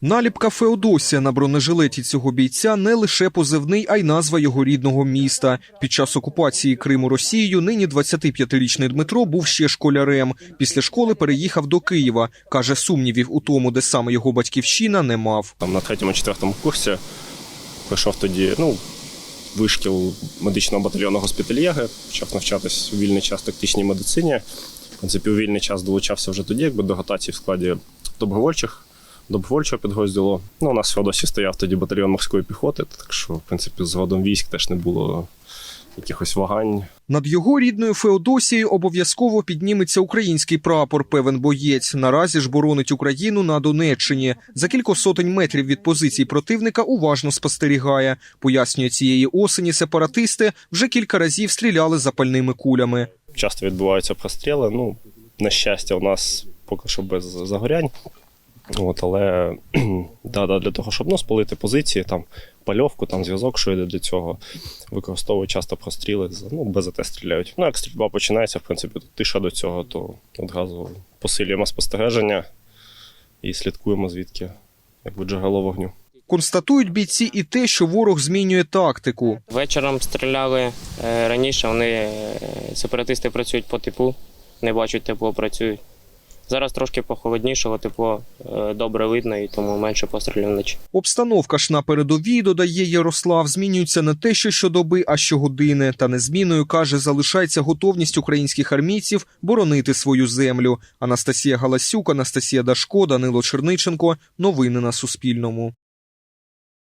Наліпка Феодосія на бронежилеті цього бійця не лише позивний, а й назва його рідного міста. Під час окупації Криму Росією нині 25-річний Дмитро був ще школярем. Після школи переїхав до Києва. Каже, сумнівів у тому, де саме його батьківщина, не мав. Там на третьому-четвертому курсі пройшов тоді, ну, вишкіл медичного батальйону госпітальєги, почав навчатись у вільний час тактичній медицині. В принципі, у вільний час долучався вже тоді, якби до ротації в складі добровольчих, добровольчого підрозділу. Ну, у нас в Феодосі стояв тоді батальйон морської піхоти, так що, в принципі, з родом військ теж не було якихось вагань. Над його рідною Феодосією обов'язково підніметься український прапор. Певен боєць. Наразі ж боронить Україну на Донеччині. За кілька сотень метрів від позицій противника уважно спостерігає. Пояснює цієї осені сепаратисти вже кілька разів стріляли запальними кулями. Часто відбуваються простріли. Ну, на щастя, у нас поки що без загорянь. От, але да, да, для того, щоб ну, спалити позиції, там пальовку, там зв'язок, що йде для цього, використовують часто простріли, ну, БЗТ стріляють. Ну, як стрільба починається, в принципі, тиша до цього, то одразу посилюємо спостереження і слідкуємо звідки якби джерело вогню. Констатують бійці і те, що ворог змінює тактику. Вечором стріляли е, раніше. Вони е, сепаратисти працюють по теплу, не бачать тепло, працюють. Зараз трошки похолоднішало, тепло е, добре видно і тому менше пострілів вночі. Обстановка ж на передовій, додає Ярослав, змінюється не те, що щодоби, а щогодини. Та незміною каже, залишається готовність українських армійців боронити свою землю. Анастасія Галасюк, Анастасія Дашко, Данило Черниченко. Новини на Суспільному.